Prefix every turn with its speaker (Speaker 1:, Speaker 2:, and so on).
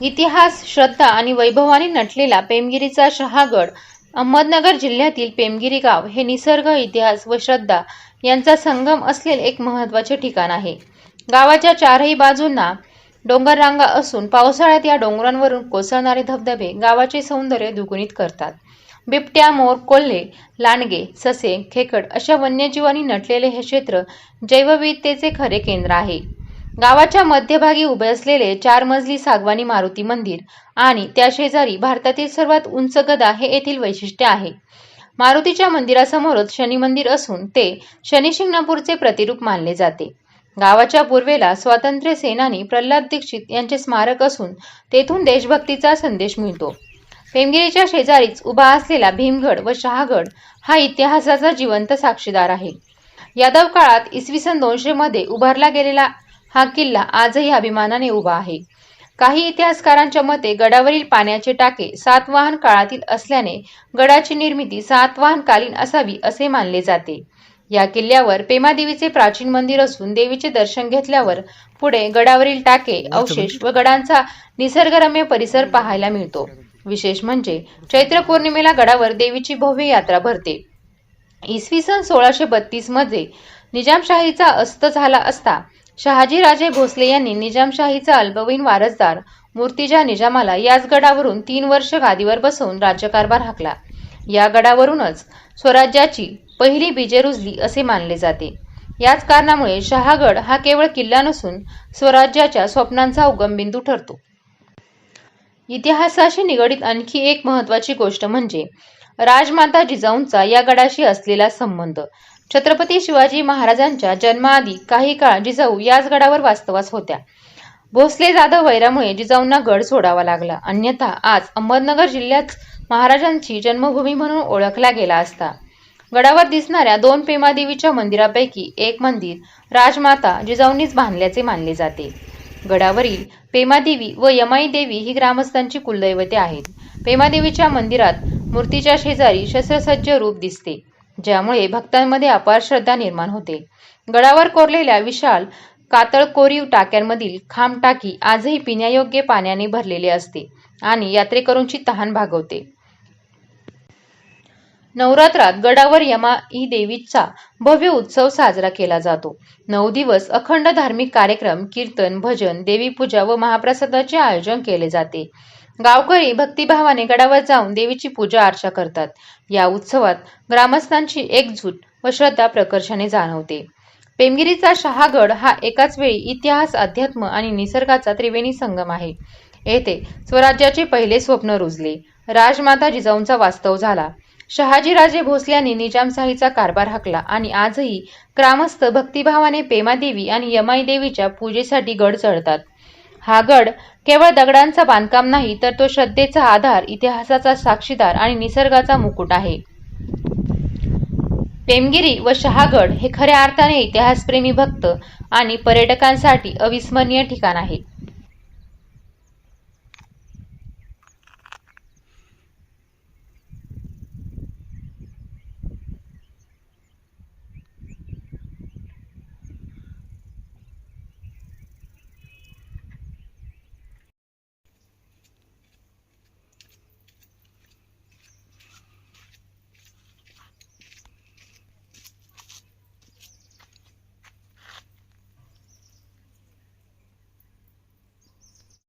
Speaker 1: इतिहास श्रद्धा आणि वैभवाने नटलेला पेमगिरीचा शहागड अहमदनगर जिल्ह्यातील पेमगिरी गाव हे निसर्ग इतिहास व श्रद्धा यांचा संगम असलेले एक महत्त्वाचे ठिकाण आहे. गावाच्या चारही बाजूंना डोंगररांगा असून पावसाळ्यात या डोंगरांवरून कोसळणारे धबधबे गावाचे सौंदर्य दुगुणित करतात. बिबट्या मोर कोल्हे लांडगे ससे खेकड अशा वन्यजीवांनी नटलेले हे क्षेत्र जैवविविधतेचे खरे केंद्र आहे. गावाच्या मध्यभागी उभे असलेले चार मजली सागवानी मारुती मंदिर आणि त्या शेजारी भारतातील सर्वात उंच गदा हे येथील वैशिष्ट्य आहे. मारुतीच्या मंदिरासमोरच शनी मंदिर असून ते शनिशिंगणापूरचे प्रतिरूप मानले जाते. गावाच्या पूर्वेला स्वातंत्र्य सेनानी प्रल्हाद दीक्षित यांचे स्मारक असून तेथून देशभक्तीचा संदेश मिळतो. पेमगिरीच्या शेजारीच उभा असलेला भीमगड व शहागड हा इतिहासाचा जिवंत साक्षीदार आहे. यादव काळात इसवी सन दोनशे मध्ये उभारला गेलेला हा किल्ला आजही अभिमानाने उभा आहे. काही इतिहासकारांच्या मते गडावरील पाण्याचे टाके सातवाहन काळातील असल्याने गडाची निर्मिती सातवाहनकालीन असावी असे मानले जाते. या किल्ल्यावर पेमादेवीचे प्राचीन मंदिर असून देवीचे दर्शन घेतल्यावर पुढे गडावरील टाके अवशेष व गडांचा निसर्गरम्य परिसर पाहायला मिळतो. विशेष म्हणजे चैत्र पौर्णिमेला गडावर देवीची भव्य यात्रा भरते. इसवी सन सोळाशे बत्तीसमध्ये निजामशाहीचा अस्त झाला असता शहाजीराजे भोसले यांनी निजामशाहीचा अल्पवयीन वारसदार मूर्तिजा निजामाला याच गडावरून तीन वर्ष गादीवर बसवून राज्यकारभार हाकला. या गडावरूनच स्वराज्याची पहिली बीजे रुजली असे मानले जाते. याच कारणामुळे शहागड हा केवळ किल्ला नसून स्वराज्याच्या स्वप्नांचा उगमबिंदू ठरतो. इतिहासाशी निगडीत आणखी एक महत्वाची गोष्ट म्हणजे राजमाता जिजाऊंचा या गडाशी असलेला संबंध. छत्रपती शिवाजी महाराजांच्या जन्माआधी काही काळ जिजाऊ याच गडावर वास्तवास होत्या. भोसले जाधव वैरामुळे जिजाऊंना गड सोडावा लागला. अन्यथा आज अहमदनगर जिल्ह्यात महाराजांची जन्मभूमी म्हणून ओळखला गेला असता. गडावर दिसणाऱ्या दोन पेमादेवीच्या मंदिरापैकी एक मंदिर राजमाता जिजाऊंनीच बांधल्याचे मानले जाते. गडावरील पेमादेवी व यमाई देवी ही ग्रामस्थांची कुलदैवते आहेत. पेमादेवीच्या मंदिरात मूर्तीच्या शेजारी शस्त्रसज्ज रूप दिसते. ज्यामुळे भक्तांमध्ये अपार श्रद्धा निर्माण होते. गडावर कोरलेल्या विशाल कातळ कोरीव टाक्यांमधील खांब टाकी आजही पिण्यायोग्य पाण्याने भरलेले असते आणि यात्रेकरूंची तहान भागवते. नवरात्रात गडावर यमाई देवीचा भव्य उत्सव साजरा केला जातो. नऊ दिवस अखंड धार्मिक कार्यक्रम कीर्तन भजन देवीपूजा व महाप्रसादाचे आयोजन केले जाते. गावकरी भक्तिभावाने गडावर जाऊन देवीची पूजा अर्चा करतात. या उत्सवात ग्रामस्थांची एकजूट व श्रद्धा प्रकर्षाने जाणवते. पेमगिरीचा शहागड हा एकाच वेळी इतिहास अध्यात्म आणि निसर्गाचा त्रिवेणी संगम आहे. येथे स्वराज्याचे पहिले स्वप्न रुजले. राजमाता जिजाऊंचा वास्तव झाला. शहाजीराजे भोसल्यांनी निजामशाहीचा कारभार हाकला आणि आजही ग्रामस्थ भक्तिभावाने पेमादेवी आणि यमाई देवीच्या पूजेसाठी गड चढतात. हा गड केवळ दगडांचा बांधकाम नाही तर तो श्रद्धेचा आधार इतिहासाचा साक्षीदार आणि निसर्गाचा मुकुट आहे. पेमगिरी व शहागड हे खऱ्या अर्थाने इतिहासप्रेमी भक्त आणि पर्यटकांसाठी अविस्मरणीय ठिकाण आहे.